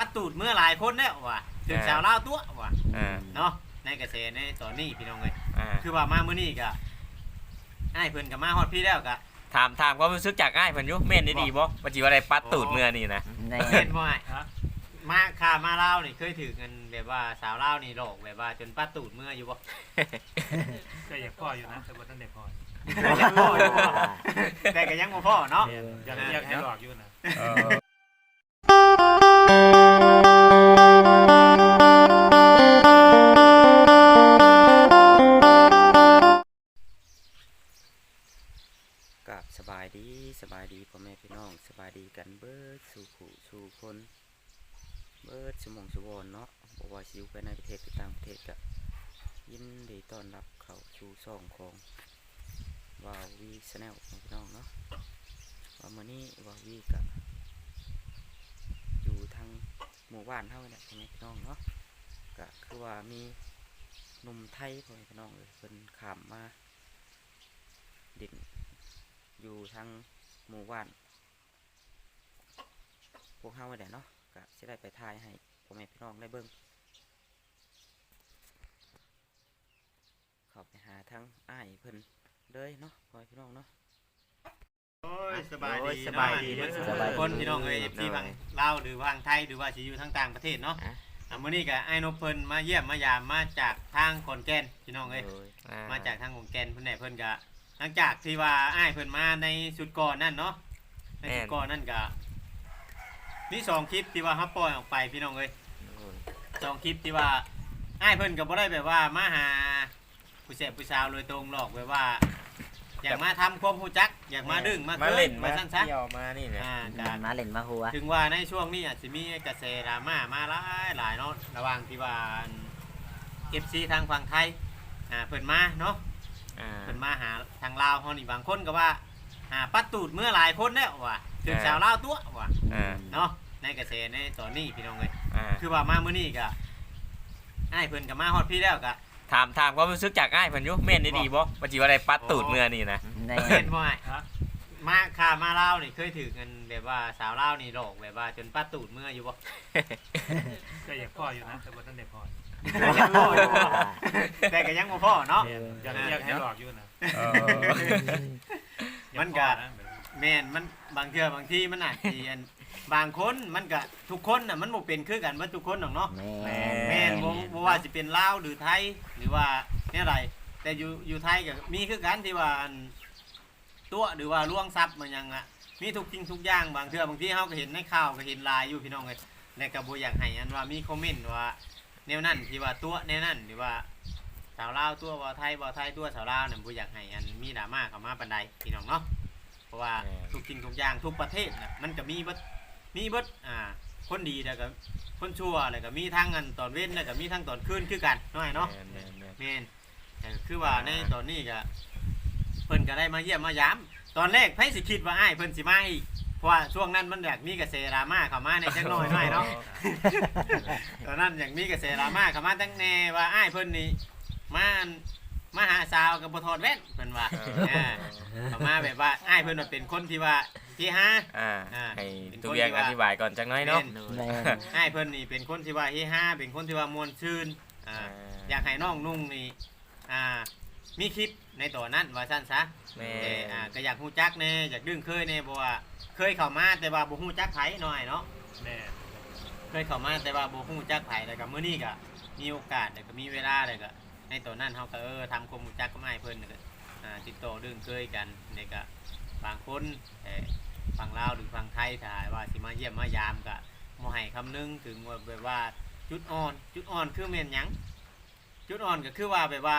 ปัดตูดเมื่อหลายคนแล้วว่ะถึงชาวลาวตัวว่ะอ่าเนาะในกระแสในตอนนี้พี่น้องเอ้ยอ่าคือว่ามามื้อนี้ก็อ้ายเพิ่นก็มาฮอดพี่แล้วก็ถามถามความรู้สึกจากอ้ายเพิ่นอยู่แม่นได้ดีบ่ว่าสิว่าได้ปัดตูดเมื่อนี่นะในเห็นบ่อ้ายมาค่ามาลาวนี่เคยถือเงินแบบว่าสาวลาวนี่หลอกแบบว่าจนปัดตูดเมื่ออยู่บ่ ก็อยากพ่ออยู่นะแต่ว่าท่านได้พ่อยังบ่อยู่บ่แต่ก็ยังบ่พอเนาะ อยากอยากให้หลอกอยู่นะ กับสบายดีสบายดีพ่อแม่พี่น้องสบายดีกันเบิดสู่ผู้สู่คน เบิดสมองสวรเนาะบอกว่าสิอยู่ไปในประเทศต่างประเทศก็ยินดีต้อนรับเขาสู่ช่องของวาวีชแนลพี่น้องเนาะว่ามื้อนี้วาวีก็อยู่ทาง หมู่บ้านเฮาเนี่ยพ่อแม่พี่น้องเนาะก็คือว่ามีหนุ่มไทยพ่อแม่พี่น้องเลยเพิ่นขามมาดินอยู่ทางหมู่บ้าน พวกเฮาไว้แหละเนาะก็สิได้ไปถ่ายให้พ่อแม่พี่น้องได้เบิ่งเข้าไปหาทางอ้ายเพิ่นเลยเนาะพ่อแม่พี่น้องเนาะ โอ้ยสบายโอ้ดียสบายดีเนาะสบายดี คนพี่น้องเอ้ยที่ฟังลาวหรือฟังไทยหรือว่าสิอยู่ทางต่างประเทศเนาะอะ อะมื้อนี้ก็ไอ้ายนพเพิ่นมาเยี่ยมมายามมาจากทางขอนแก่นพี่น้องเอ้ยโดยอ่มาจากทางขอนแก่นเพิ่นได้เพิ่นก็หลังจากที่ว่าอ้ายเพิ่นมาในชุดก่อนนั่นเนาะในชุดก่อนนั่นก็มีสองคลิปที่ว่าฮับปล่อยออกไปพี่น้องเอ้ยโดยสองคลิปที่ว่าอ้ายเพิ่นก็บ่ได้แบบว่ามาหาผู้แสบผู้สาวโดยตรงหรอกแบบว่า อยากมาทำความรู้จัก อยากมาดึงมามาเกิเล่นนมามาสั้นซะเที่ยวมานี่แหละอ่าก็ มาเล่นมาหัว ถึงว่าในช่วงนี้อาจจะมีกระแสดราม่ามาหลายหลายเนาะระหว่างที่ว่าเอฟซีทางฝั่งไทยอ่าเพิ่นมาเนาะอ่าเพิ่นมาหาทางลาวเฮานี่บางคนก็ว่าหาปัดตูดเมื่อหลายคนแล้วว่ะถึงชาวลาวตัวว่ะอ่าเนาะในกระแสในตอนนี้พี่น้องเอ้ยอ่าคือว่ามามื้อนี้ก็อ้ายเพิ่นก็มาฮอดพี่แล้วก็ ถามถามความรู้สึกจากอ้ายเพิ่นอยู่แม่นได้ดีบ่ว่าสิว่าได้ปัดตูดเมื่อนี่นะในเห็นบ่อ้ายมาค่ามาลาวนี่เคยถือเงินแบบว่าสาวลาวนี่หลอกแบบว่าจนปัดตูดเมื่ออยู่บ่ ก็อยากพ่ออยู่นะ แต่ว่าท่านได้พ่อยังบ่อยู่บ่แต่ก็ยังบ่พอเนาะ อยากอยากให้หลอกอยู่นะเออมันก็แม่นมันบางเทื่อบางที่มันอาจสิอัน บางคนมันก็ทุกคนน่ะมันบ่เป็นคือกันเบ่ทุกคนหรอกเนาะแม่แม่นบ่บ่ว่าสิเป็นลาวหรือไทยหรือว่าแนวใดแต่อยู่อยู่ไทยก็มีคือกันที่ว่าอันตัวหรือว่าล่วงทรัพย์มันยังอะมีทุกสิ่งทุกอย่างบางเทื่อบางทีเฮาก็เห็นในข่าวก็เห็นลายอยู่พี่น้องเอ้ยและก็บ่อยากให้อันว่ามีคอมเมนต์ว่าแนวนั้นที่ว่าตัวแนวนั้นหรือว่าสาวลาวตัวว่าไทยบ่ไทยตัวสาวลาวนั่นบ่อยากให้อันมีดราม่าเข้ามาปานใดพี่น้องเนาะ เพราะว่าแม่น ทุกสิ่งทุกอย่างทุกประเทศน่ะมันก็มีเบิด มีเบิดอ่าคนดีแล้วก็คนชั่วแล้วก็มีทั้งอันตอนเว้นแล้วก็มีทั้งตอนคืนคือกันน้อยเนาะแม่นแม่นแม่น แม่นแต่คือว่าในตอนนี้ก็เพิ่นก็ได้มาเยี่ยมมายามตอนแรกไผสิคิดว่าอ้ายเพิ่นสิมาอีกเพราะว่าช่วงนั้นมันอยากมีกระแสดราม่าเข้ามาในจักหน่อยหน่อยเนาะ ตอนนั้นอย่างมีกระแสดราม่าเข้ามาตั้งแน่ว่าอ้ายเพิ่นนี่มาอัน มาหาสาวกับบ่ถอดแว่นเพิ่นว่าเออ่าอเข้ามาแบบว่าอ้ายเพิ่นน่ะเป็นคนที่ว่าที่ห้าอ่าอ่า ให้เป็นตัวคนเวียงที่อว่าธิบายก่อนจักหน้อยเนาะแม่อ้ายเพิ่นนี่เป็นคนที่ว่าเฮฮาเป็นคนที่ว่ามวลชื่นอ่าอยากให้น้องนุ่งนี่อ่ามีคลิปในตัวนั้นว่าซั่นซะ แม่แต่อ่าก็อยากฮู้จักแน่อยากดึงเคยแน่เพราะว่าเคยเข้ามาแต่ว่าบ่ฮู้จักไผหน่อยเนาะแม่เคยเข้ามาแต่ว่าบ่ฮู้จักไผแล้วก็มื้อนี้ก็มีโอกาสแล้วก็มีเวลาแล้วก็ ในตัวนั้นเฮาก็เออทำความรู้จักกับอ้เพิ่นก็ติดต่อดึงเคยกันแล้วก็บางคนฝั่งลาวหรือฝั่งไทยถ้ายว่าสิมาเยี่ยมมายามก็บ่ให้คำนึงถึงว่าแบบว่าจุดอ่อน จุดอ่อนคือแม่นยังจุดอ่อนก็คือว่าแบบว่า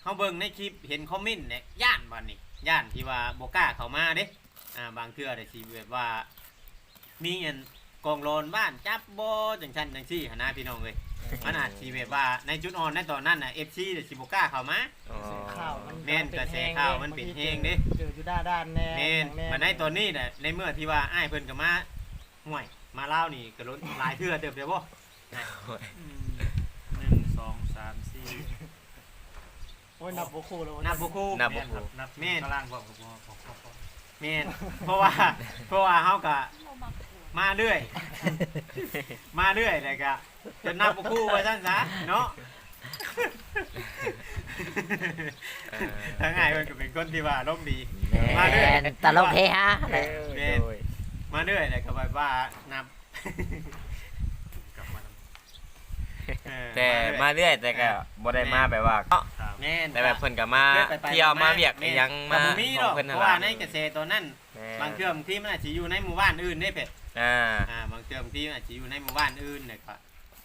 เขาเบิ่งในคลิปเห็นคอมเมนต์เนี่ยย่านบัดนี้ย่านที่ว่าโบก้าเขามาเด้อ่าบางเทื่อได้สิแบบว่ามีอันกองโลนบ้านจับโบจังซั่นจังซี่หันนะพี่น้องเอ้ย มันอาจสิแบบว่าในจุดอ่อนในตอนนั้นน่ะ FC ได้สิบ่กล้าเข้ามา อ๋อข้าวมันแม่นกระแสข่าวมันเป็นแฮงเด้ เจออยู่ด้านด้านแน่แม่นมาในตอนนี้น่ะในเมื่อที่ว่าอ้ายเพิ่นก็มาห่วยมาเล่าวนี่ก็ล้นหลายเทื่อเติบเด้อบ่อืมหนึ่งสองสามสี่โอ้ยนับโบคูเลยนับบ่คู่นับแม่นับนับแม่นข้างล่างบอกกับพ่อพ่อพ่อพ่อแม่นเพราะว่าเพราะว่าเฮาก็ มาเรื่อย มาเรื่อยเลยก็จนนับบ่คู่ว่าซั่นซะเนาะเออทั้งง่ายเพิ่นก็เป็นคนที่ว่าร่มณ์ดีแม่มาเรื่อยนตลกเฮฮาเออแม่นโดยมาเรื่อยเลยก็แบบว่านับกลับมาเออแต่มาเรื่อยแต่ก็บ่ได้มาแบบว่าเนาะครับแม่นแต่แบบเพิ่นก็มาเรื่อยไปๆเที่ยวมาเวียกแม่นยังแต่มาบ่มีหรอกขงเพิ่นเพนั่นราะว่าล่ะในเกษตรตัวนั้นแม่บางเทื่อบางที่มันอาจจะอยู่ในหมู่บ้านอื่นได้เผ็ด อ่าอ่าบางเทื่อบางที่มันอาจจะอยู่ในหมู่บ้านอื่นเนี่ยก็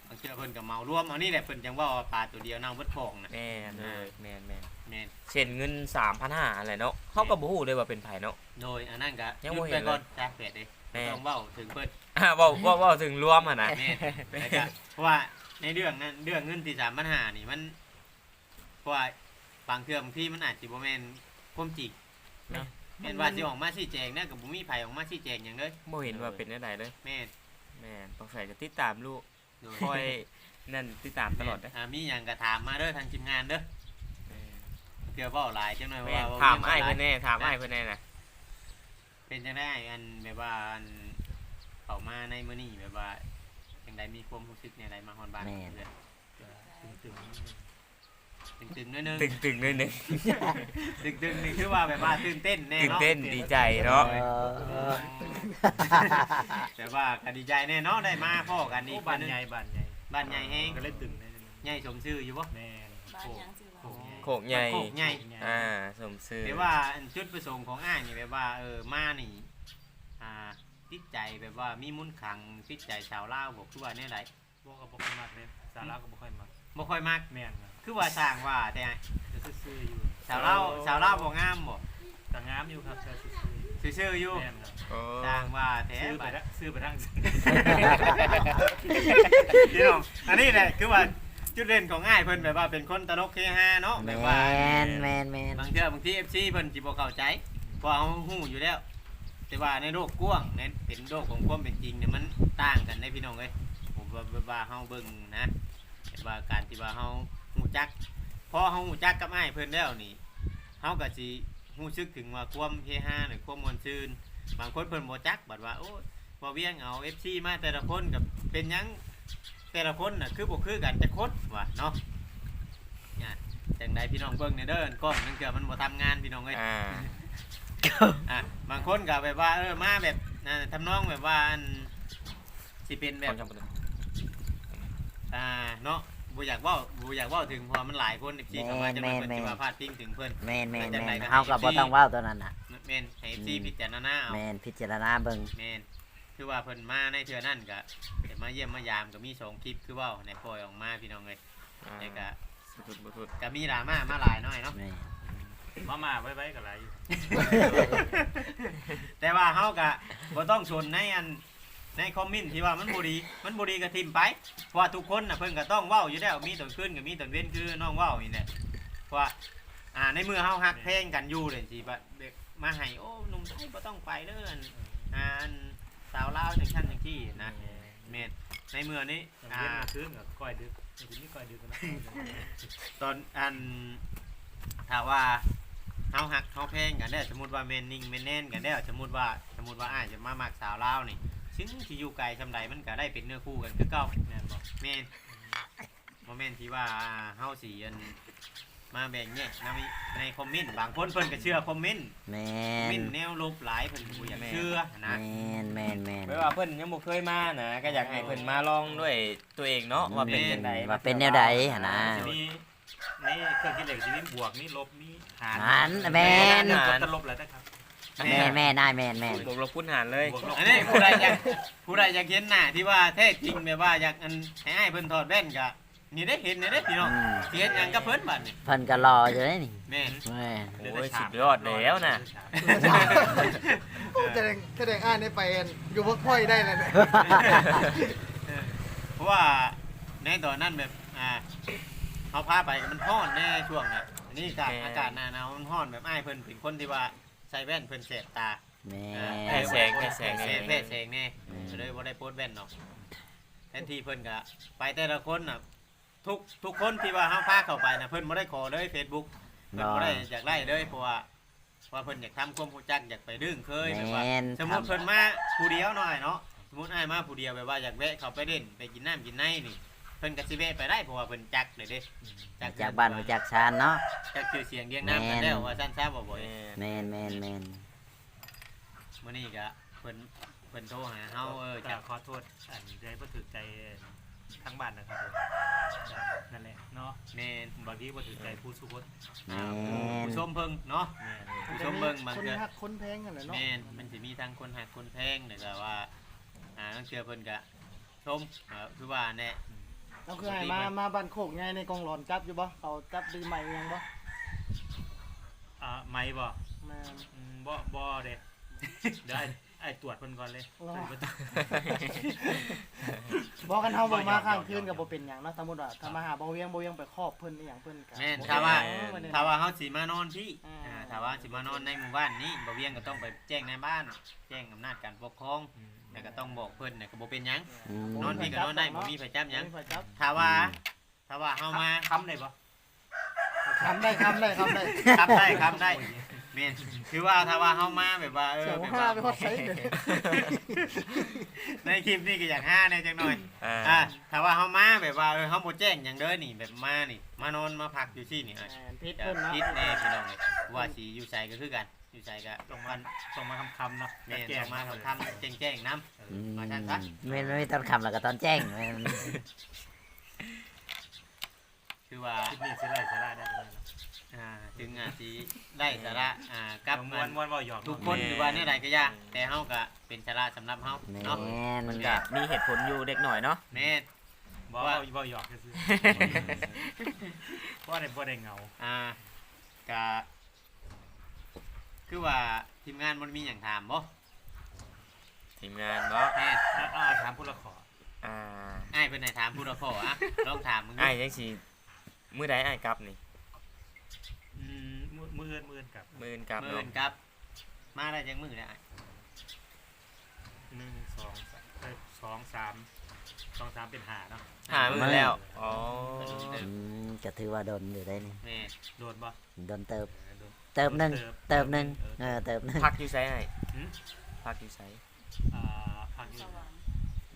บางเทื่อเพิ่นก็เหมารวมเอานี่แหละเพิ่นจังว่าปลาตัวเดียวเน่าเบิดพองน่ะแม่นเลยแม่นแม่นแม่นเช่นเงิน3,500อะไรเนาะเฮาก็บ่ฮู้เลยว่าเป็นไผเนาะ โดยอันนั้นก็ยังหยุบ่ดเห็ไปนเลยก่อนจ้าเป็ดเด้แม่ต้องเว้าถึงเพิ่น อ่าเว้าเว้าเว้าถึงรวมหั่นน่ะแม่นแล้วก็เพราะว่าในเรื่องนั้นเรื่องเงินที่สามปัญหานี่มันเพราะว่าบางเทื่อบางที่มันอาจสิบ่แม่นความจริงเนาะ แม่นว่าสิออกมาชี้แจงเนี่ยก็บ่มีไผออกมาชี้แจงหยังเลยบ่เห็นว่าเป็นจังไดเลยแม่นแม่นต้องใส่ก็ติดตามลูกโดยคอยนั่นติดตามตลอดเด้ออ่ามีหยังก็ถามมาเด้อทางทีมงานเด้อเพื่อเว้าหลายจังหน่อยแม่ว่านว่ถามเรื่อ้ายงหลเพิ่นแน่ถามอ้ายเพิ่นแน่นะเป็นจังได้อันแบบว่าอันเข้ามาในมื้อนี้แบบว่าจังไดมีความรู้สึกในอะไรมาฮอดบ้านแม่น เด้อ ตึงๆ ตึงๆนิดนึงตึงตึงๆนิดนึงตึงๆนี่คือว่าแบบว่าตื่นเต้นแน่ตื่นเนาะเต้นดีใจเนาะเออแต่ว่าก็ดีใจแน่เนาะได้มาพ่อกันนี่อีกบ้านหงใหญ่บ้านใหญ่บ้านใหญ่แฮงก็เลยตึงได้ใหญ่สมชื่ออยู่บ่แม่นบ้านโคกยังสิวะโคกใหญ่โขกใหญ่โคกใหญ่อ่า สมซื่อแต่ว่าอันจุดประสงค์ของอ้ายนี่แบบว่าเออมานี่อ่าติดใจแบบว่ามีมุ่นต์ขลังติดใจชาวลาวบอกคือว่าแน่ไดพวกก็บ่ค่อยมักเลยสาระก็บ่ค่อยมักบ่ค่อยมัก แม่นครับ คือว่าสร้างว่าแต่อ้ายจะซื่อๆอยู่ชาวลาวชาวลาวบ่งามบ่ก็งามอยู่ครับแต่ซื่อซื่อๆอยู่ๆแม่นครับโอ้สร้างว่าแท้ซื้อไปบัด ละซื้อไปทั้งพี่น้องอันนี้แหละคือว่าจุดเด่นของอ้ายเพิ่นแบบว่าเป็นคนตลกเฮฮาเนาะแมแบบว่า นแมนแมนบางเทื่อบางที FC เพิ่นสิบ่เข้าใจเพราะเฮาฮู้อยู่แล้ว แต่ว่าในโลกกว้างในเป็นโลกของความเป็นจริงเนี่ยมันต่างกันได้พี่น้องเอ้ยผมว่าว่าว่าเฮาเบิ่งนะแต่ว่าการที่ว่าเฮา ฮู้จักพอเฮาฮู้จักกับอ้ายเพิ่นแล้วนี่เฮาก็สิฮู้สึกถึงว่าความเฮฮาหรือความม่วนซื่นบางคนเพิ่นบ่จักบัดว่าโอ้ยบ่เวียงเอา FC มาแต่ละคนก็เป็นหยังแต่ละคนน่ะคือบ่คือกันจักคนว่าเนาะเนี่ยจังไดพี่น้องเบิ่งในเด้อกล้องนั่นเกือมันบ่ทำงานพี่น้องเอ้ย อ่า อะบางคนก็แบบว่าเออมาแบบอ่าทำนองแบบว่าอันสิเป็นแบบอ่าเนาะ บ่อยากเว่าบ่อยากเว่าถึงเพอมันหลายคนอีกทีเข้ามาจะมาเพิ่นสิมาพาดพิงถึงเพิ่น แมนแมนจังแมใดนก็ให้เฮากับบ่ FC ต้องเว้าตัวนั้นน่ะ แม่นให้ FC พิจารณาเอาแมนพิจารณาเบิ่งแม่นคือว่าเพิ่นมาในเทื่อนั้นก็เดี๋ยวมาเยี่ยมมายามก็มีสองคลิปคือเว้าในปล่อยออกมาพี่น้องเอ้ยแล้วก็สุดๆบ่สุดก็มีดราม่ามาหลายหน่อยเนาะ แม่นมามาไว้ไว้กับไรอยู่ แต่ว่าเฮาก็บ่ต้องชนในอัน ในคอมเมนต์ที่ว่ามันบ่ดีมันบ่ดีก็ทิมไปเพราะว่าทุกคนน่ะเพิ่นก็ต้องเว้าอยู่แล้วมีตอนขึ้นก็มีตอนเว้นคือน้องเว้านี่แหละเพราะว่าอ่าในเมื่อเฮาฮักเพลงกันอยู่เลยสิว่าแบบมาให้โอ้หนุ่มไทยบ่ต้องไปเด้ออันอ่าอันสาวลาวจังซั่นจังซี่นะแม่นในเมื่อนี้อย่างอ่าเย็นมาคืนกับก้อยดึกอย่างนี้ก้อยดึกนะตอนอันถ้าว่าเฮาฮักเฮาเพลงกันแล้วสมมุติว่าแม่นนิ่งแม่นแน่นกันแล้วสมมุติว่าสมมุติว่าอ้ายจะมามักสาวลาวนี่ ซึ่งที่อยู่ไกลซำใดมันก็ได้เป็นเนื้อคู่กันคือเก่าแม่นบอกแม่นบ่แม่นที่ว่าเฮาสิอันมาแบ่งแยกนะมีในคอมเมนต์บางคนเพิ่นก็เชื่อคอมเมนต์แมคอมนเมนต์แนวลบหลายเพิ่นบ่อยากเชื่อแมนะนแมนแมน ไม่ว่าเพิ่นยังบ่เคยมานะก็อยากให้เพิ่นมาลองด้วยตัวเองเนาะว่าเป็นจังไดว่าเป็นแนวใดหั่นนะทีนี้ในเครื่องคิดเลขทีนี้บวกนี่ลบนี่หารหันแมนก็จะลบแล้วนะครับ แมนแม่นายแมนแมนบวกลบคูณหารเลยบวกลบอันนี้ผู้ใดอยากผู้ใดอยากเห็นหน้าที่ว่าแท้จริงแบบว่าอยากอันให้อ้ายเพิ่นถอดแว่นก็นี่ได้เห็นนี่ได้พี่น้องอืมสิเฮ็ดหยังกับเพิ่นบัดนี่เพิ่นก็รออยู่เลยนี่แม่นแม่น โอ้ยสุดยอดแล้วนะโอ้แสดงแสดงอ่านได้ไปอันอยู่พวกค่อยได้เลยเนี่ย เพราะว่าในตอนนั้นแบบอ่าเขาพาไปมันร้อนแน่ช่วงน่ะอันนี้อากาศอากาศหนาหนาวมันร้อนแบบอ้ายเพิ่นเป็นคนที่ว่าใส่แว่นเพิ่นแสบตาแมให้นแสงให้แสงแสให้งแสแว่งแสงแน่อืมเลยบ่ได้โพสต์แว่นเนาะแทนที่เพิ่นก็ไปแต่ละคนน่ะทุกทุกคนที่ว่าเฮาพาเข้าไปน่ะเพิ่นบ่ได้ขอเลย Facebook เพิ่นบ่ได้อยากไล่เลยเพราะว่าเพราะว่าเพิ่นอยากทำความรู้จักอยากไปดึงเคยแบบว่า แมนสมมุติเพิ่นมาผู้เดียวหน่อยเนาะมมุติอ้ายมาผู้เดียวแบบว่าอยากแวะเข้าไปเล่นไปกินน้ำกินในนี่ เพิ่นก็สิแวะไปได้เพราะว่าเพิ่นจักเลยเด้จากบ้านมาจากชานเนาะ จักชื่อเสียงเรียงน้ำกันแล้วว่าซั่นซะบ่บ่อยแม่นแม่นแม่นมื้อนี้ก็เพิ่นเพิ่นโทรหาเฮาเออจะจักขอโทษอันใจบ่ถือใจทั้งบ้านนะครับผมนั่นแหละเนาะแม่นบางทีบ่ถือใจผู้สุพจน์แม่นผู้ชมเพิ่งเนาะ แม่นผู้ชมเบิ่งบางคนเทื่อหักคนแพงกันแหละเนาะแม่นมันสิมีทั้งคนหักคนแพงแต่ก็ว่าอ่าบางเทื่อเพิ่นก็ชมเอ่อคือว่าแน่ เราคือให้มามาบ้านโคกไงในกองหลอนจับอยู่บ่เขาจับดีใหม่ยังบ่อ่าไม่บ่แม่น อืมบ่บ่เด้เดี๋ยวไอ้ไอ้ตรวจเพิ่นก่อนเลยรอ เพิ่นบ่ต้องบอกกันเฮาบ่มาข้างคืนก็บ่เป็นหยังเนาะสมมุติว่าถ้ามาหาบ่เวียงบ่เวียงไปครอบเพิ่นอีหยังเพิ่นก็แม่นบ่ถ้าว่า เออบ่ได้ ถ้าว่าเฮาสิมานอนพี่อ่า อ่าถ้าว่าสิมานอนในหมู่บ้านนี้บ่เวียงก็ต้องไปแจ้งในบ้าน แจ้งอำนาจการปกครอง แล้วก็ต้องบอกเพิ่นน่ะก็บ่เป็นหยังอืม นอนพี่ก็นอนได้บ่มีไผจับหยังบ่มีไผจับถ้าว่าถ้าว่าเฮามาคำได้บ่คำได้คำได้คำได้ครับได้ครับได้แม่นคือว่าถ้าว่าเฮามาแบบว่าเออเสียงแบบห้าว่าไปฮอดไสเลยในคลิปนี้ก็อยากห้าแน่จังหน่อย อ่า อ่าถ้าว่าเฮามาแบบว่าเออเฮาบ่แจ้งหยังเด้อนี่แบบมานี่ มานอนมาพักอยู่ที่นี่อะแม่นพิษจะเพิ่นเนาะคิดแน่พี่น้องเอ้ยว่าสิอยู่ไสก็คือกัน อยู่ไสก็ส่งมัมานส่งมาคำๆเนาะแม่นแจ้ต้องมาทำทำแจ้งๆนํอืมมาท่านซะไม่ไม่ต้องคำแล้วก็ตอนแจ้งแม่นคือว่าคลิปนี้สิไล่สาระได้จังได๋เนาะอ่าถึงอาจสิได้สาระอ่ากับมมัวนนมวนๆเว้าหยอกทุกเนาะคนหรือว่าแนวใดก็ยากแต่เฮาก็เป็นสาระสำหรับเฮาแม่เนาะนมันก็มีเหตุผลอยู่เด็กหน่อยเนาะแม่น บ่ว่าเว้าเว้าหยอกซื่อๆบ่ได้บ่ได้เหงา อ่าก็ คือว่าทีมงานมันมีอย่างถามบ่ทีมงานเนาะแม่นอะอ่าถามผู้ละขออ่าอ้ายเพิ่นให้ถามผู้ละข้ออะลองถามมึงดูอ้ายยังสิมื้อใดอ้ายกลับนี่อืมมื้อมื้ออื่นมื้ออื่นกลับมื้ออื่นกลับมื้อเนาะอื่นครับ มาได้จังมื้อได้อ้ายหนึ่งสองสามเอ้ยสองสามสองสามเป็นหาเนาะหามื้อแล้วอ๋ออืมก็ถือว่าโดนอยู่ได้นี่แม่นโดนบ่โดนเติบ เออโดนเติบหนึงเติบหนึงเอเอออเติบหนึงพักอยู่ไสอ้ายหืม พักอยู่ไสอ่าภาคอยู่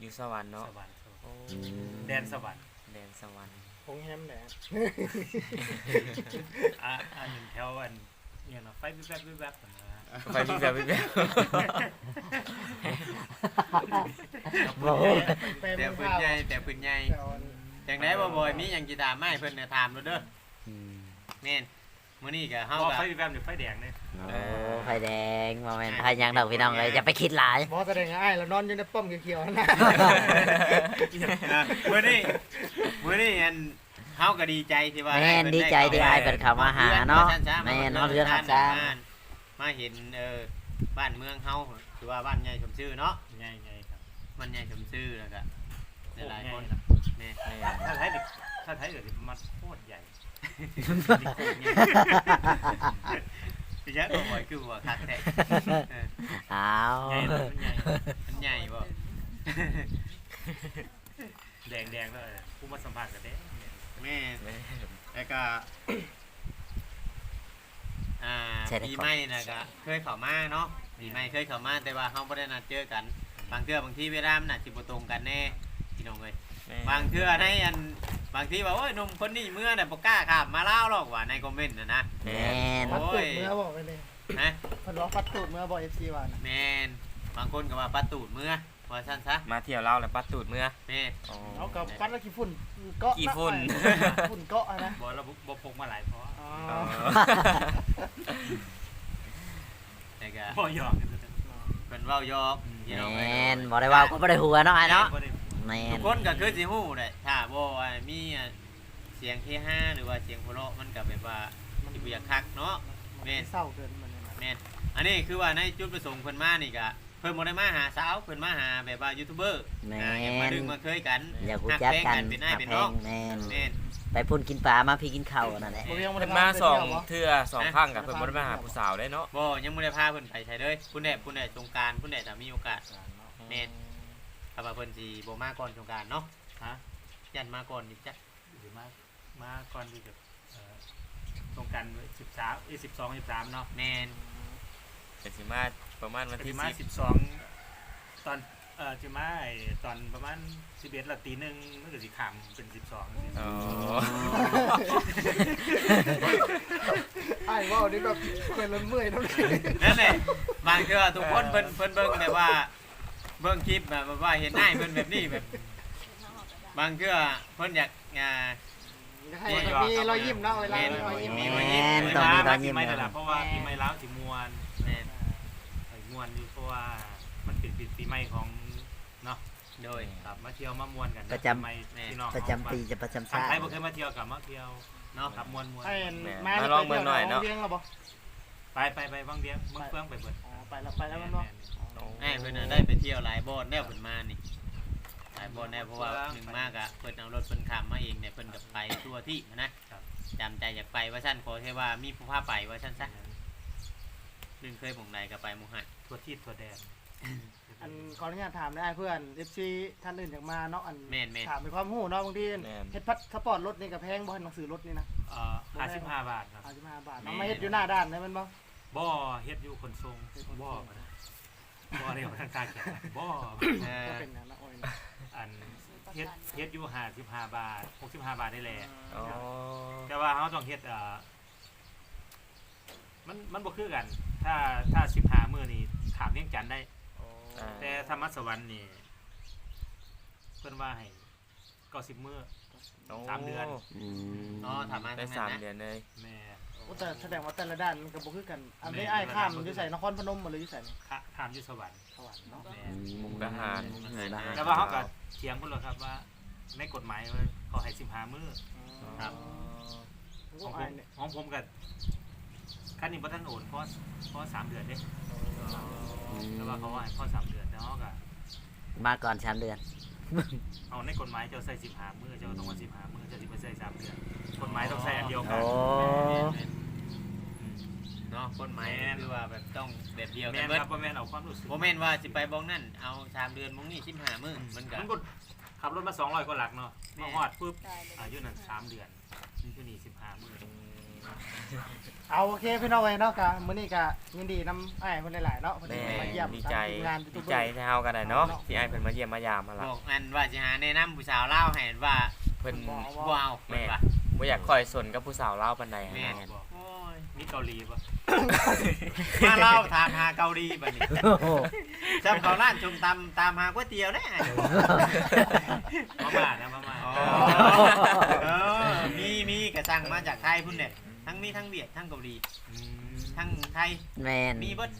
อยู่สวรรค์เนาะสวรรค์สวรรค์โอ้อืมแดนสวรรค์แดนสวรรค์คงแฮมแหละอะอันหนึ่งแถวอันเนี่ยเนาะไฟวิบแวบวิบแวบนะไปพี่แบบพี่แบบโอ้โหไปแต่เมืเพิ่อนงใหญ่แต่เพิ่นใหญ่แต่ว่าจังได๋บ่บ่อยมีหยังสิถามมาให้เพิ่นน่ะถามโลดเด้ออืม แม่น มื้อนี้ก็เอาเฮาก็ไฟวิบแวบหรือไฟแดงเนี่ยโอ้ไฟแดงมาแม่นไฟยังดอกพี่น้องเลยอย่าไปคิดหลายบ่แสดงอ้ายแล้วนอนอยู่ในป้อมเขียวๆนั่นน่ะอะมื้อนี้มื้อนี้อันเฮาก็ดีใจที่ว่าแม่นดีใจที่อ้ายเพิ่นเข้ามาหาเนาะแม่นเนาะเรือนหักษามาเห็นเออบ้านเมืองเฮาคือว่าบ้านใหญ่สมชื่อเนาะไงไงครับบ้านใหญ่สมชื่อแล้วก็โคตรหลายใหญ่ๆคนนะแม่นี่ถ้าไทยเด็กถ้าไทยเด็กมันโคตรใหญ่ พี่ยักษ์ก็บ่อยคือหัวคักแท้เอออ้าวใหญ่เลยมันใหญ่มันใหญ่บ่แดงแดงเลยผู้มาสัมผัสกันเด้แม่แม่แล้วก็ อ่าปีใหม่นะก็เคยเข้ามาเนาะปีใหม่เคยเข้ามาแต่ว่าเฮาบ่ได้นัดเจอกัน บางเทื่อบางทีเวลามันอาจสิบ่ตรงกันแน่พี่น้องเอ้ยบางเทื่อในอัน บางทีว่าโอ้ยหนุ่มคนนี้เมื่อน่ะบ่กล้าข้ามมาเล่าวหรอกว่าในคอมเมนต์น่ะนะ แม่นพัดตูดเมื่อบอกไปเลยนะเพิ่นว่าพัดตูดเมื่อบอก FC ว่าน่ะแม่นบางคนก็ว่าปัดตูดเมื่อว่าซั่นซะมาเที่ยวเล่าวแล้วปัดตูดเมื่อแม่อ๋อเอากับปัดแล้วขี้ฝุ่นเกาะขี้ฝุ่น ฝุ่นเกาะอะนะบอเราบพกมาหลายเพราะอ๋ออ๋อแต่ก็บ่หยอกกันเลยเพิ่นเว้าหยอกพี่น้องแม่เอ้ยนบ่ได้เว่าก็บ่ได้หัวเนาะไอ้เนาะบ่ได้ แม่ทุนกคนก็คือสิฮู้แหละถ้าบ่ว่ามีเสียงเฮฮาหรือว่าเสียงหัวเราะมันก็แบบว่าสิบ่อยากคักเนาะแม่นเศร้าเกินมันเนี่ยนะแม่นอันนี้คือว่าในจุดประสงค์เพิ่นมานี่ก็เพิ่นบ่ได้มาหาสาวเพิ่นมาหาแบบว่ายูทูบเบอร์แม่อ่าอยากมานดึงมาเคยกันอยากรู้จักกันเป็นอ้ายหักเป็นแพน้องงแม่นแม่นไปพุ่นกินปลามาพี่กินข้าวนั่นแหละบ่เวียงบ่เพิ่ได้นมาสองไปเที่ยวบ่เทื่อสองครั้งกับเพิ่นบ่ได้มาหาผู้สาวได้เนาะบ่ยังบ่ได้พาเพิ่นไปใช้เลยผู้ใดผู้ใดสงกรารผู้ใดถ้ามีโอกาสแม่น ถ้าว่าเพิ่นสิบ่มาก่อนสงกรารเนาะฮะยันมาก่อนนี่จักหรือมามาก่อนดีกับเอ่อตรงกันสิบสามสิบสองสิบสามเนาะแม่นเป็นสิมาประมาณวันปที่ฏิมาสิบสิบสองตอนเออจะมาไอ้ตอนประมาณ11ละตีหนึ่งมันก็สิขำเป็น12อ๋อไอ้ว่าวนี่แบบเคยละเมื่อยเท่านี้นั่นแหละบางเทื่อทุกคนเพิ่นเพิ่นเบิ่งแบบว่า เบิ่งคลิปแบบว่าเห็นหน้าเพิ่นแบบนี้แบบ บางเทื่อเพิ่นอยากอ่า ให้มีรอยยิ้มเนาะเวลามีรอยยิ้มมีแมรอยยิ้มนต้องมีรอยปียิ้มใหม่แน่นั่นแหละเพราะว่าปีใหม่แล้วสิมวนแม่นไอ้มวนอยู่เพราะว่ามันเป็นปีปีใหม่ของเนาะโดย ครับมาเที่ยวมามวนกันนประจำ ปีใหม่พี่น้องประจำปีจะประจำทางชาไทยติบ่เคยมาเที่ยวกับมาเที่ยวเนาะครับมวนมวนให้แม่มามาลองเบิ่งหน่อยเนาะ เวียงแล้วบ่ ไปไปไปบางเดียงเมืองเฟืองไปเบิดอ๋อไปแล้วไปแล้วมันบ่แม่เพิ่นน่ะได้ไปเที่ยวหลายบ่อนแนวเพิ่นมานี่หลายบ่อนแนวเพราะว่าหนึ่งมากอะเพิ่นเอารถเพิ่นขับมาเองเนี่ยเพิ่นก็ไปทั่วที่นะจำใจอยากไปว่าซั่นขอแค่ว่ามีผู้พาไปว่าซั่นซะนึงเคยหม่องใดก็ไปหมู่หันทั่วที่ทั่วแดนอันขออนุญาตถามได้เพื่อน FC ท่านอื่นอยากมาเนาะอันแม่นแม่นถามเป็นความรู้เนาะบางทีแม่นเฮ็ดพัดสปอร์ตรถนี่ก็แพงบ่หนังสือรถนี่นะเอ่อ55บาทครับ55บาทเอามาเฮ็ดอยู่หน้าด้านได้มันบ่ บ่เฮ็ดอยู่ขนส่งบ่ก็ได้บ่เรียกว่าทางการแข่งบ่เออก็เป็นอย่างนั้นโอ้ยอันเฮ็ดเฮ็ดอยู่55บาท65บาทได้แหละอ๋อแต่ว่าเขาต้องเฮ็ดเอ่อมันมันบ่คือกัน ถ้าถ้า15มื้อนี่ถามเวียงจันทน์ได้อ่าแต่ธรรมสวรรค์นี่เพิ่นว่าให้90มื้อสามเดือนอืมอ๋อถามมาได้ทางสานั้มนเดือนะนเลยแม่โอ้ แต่แสดงว่าแต่ละด้านมันก็บ่คือกัน อันนี้อ้ายข้ามมันอยู่ใส่นครพนมบ่หรืออยู่ใส่นี่ค่ะถามอยู่สวรรค์สวรรค์เนาะแม่มุกดาหารมุกดาหาร แต่ว่าเขาก็เถียงพุ่นแล้วครับว่าในกฎหมายว่าเขาให้15มื้อ ครับโอ้ของผอ้ายมเนี่ยของผมก็คันนี้บ่ทันโอนเพราะเพราะสามเดือนเด้แต่ว่าเขาว่าให้เพราะสามเดือนแล้วเขาก็มาก่อนสามเดือน เอาในกฎหมายเจ้าใส่15มื้อเจ้าต้องว่า15มื้อเจ้าสิบ่ใส่สามเดือนกฎหมายต้องใส่อันเดียวกัโอ้นเนาะคนหมายคือว่าแบบต้องแบบเดียวกัแม่นนเบิดครับบ่แม่นเอาความรู้สึกบ่แม่นว่าสิไปบ้องนั่นเอาสามเดือนบ้องนี่15มื้อมันก็ มันก็ขับรถมา200กว่าหลักเนาะแม่มาฮอดปุ๊บอายุนั่น3เดือนอยู่นี่15มื้อเอาโอเคพี่น้องเอ้ยเนาะก็มื้อนี้ก็ยินดีนำอ้ายเพิ่นหลายๆเนาะเพิ่นแม่ได้มาเยี่ยมดีใจทางทีมงานยูทูดีบเบอใจร์ที่เฮากันได้เนาะที่ไอ้ายเพิ่นมาเยี่ยมมายามมาละบอกอันว่าสิหาแนะนำผู้สาวเล่าวให้ว่าเพิ่นบอกบ่ว่าเอาเพิ่นว่า บ่อยากคอยสนกับผู้สาวลาวปานใดแม่นะบอก โอ้ยมีเกาหลีป่ะ มาเล่าถามหาเกาหลีบัดนี้โอ้โหจำเขาร้านชมตำตามหาก๋วยเตี๋ยวแน่มาม่านะมาม่าอ๋อเออมีมีกระสั่งมาจากไทยพุ่นเนี่ยทั้งมีทั้งเวียดทั้งเกาหลีมทั้งไทยแมนมีเบิด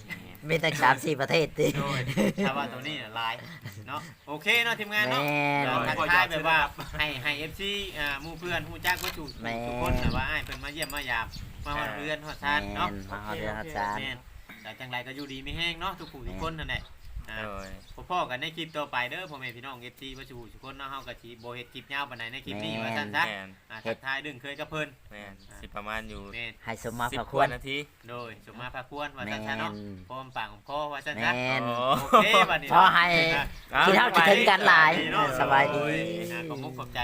มีตั้งสามสี่ประเทศติโดยถ้าว่าตัวนี้น่ะลายเนาะโอเคเนาะทีมงานแมเนาะนเราทักทายแบบว่าให้ให้เอฟซีอ่าหมู่เพื่อนหมู่จักว่าถูกแม่นทุกคนแต่ว่าอ้ายเพิ่นมาเยี่ยมมายาม มาฮอดเรือนฮอดแมชานนเนาะมาฮอดเดือนฮอดจานแม่นแต่จังไรก็อยู่ดีไม่แห้งเนาะทุกผู้ทุกคนนั่นแหละอ่าเอ้ยพ่อๆกันในคลิปต่อไปเด้อพ่อแม่พี่น้องเอฟซีว่าถูกทุกคนเนาะเฮาก็สิบ่เฮ็ดคลิปยาวปานใดในคลิปนี้ว่าซั่นซะแม่น อ่าทักทายดึงเคยกับเพิ่นแม่นสิประมาณอยู่แม่นให้สมมาสิพบระกควว่าร นาทีโดยสมมาพระควรว่าแมซั่นซะเนาะนพร้อมปากของคอว่าซั่นแมซะนโอเคบัดนี้พอให้คิดเท่าคิดถึงกันหลายเนาะสบายดีอ่าขอบคุณขอบใจ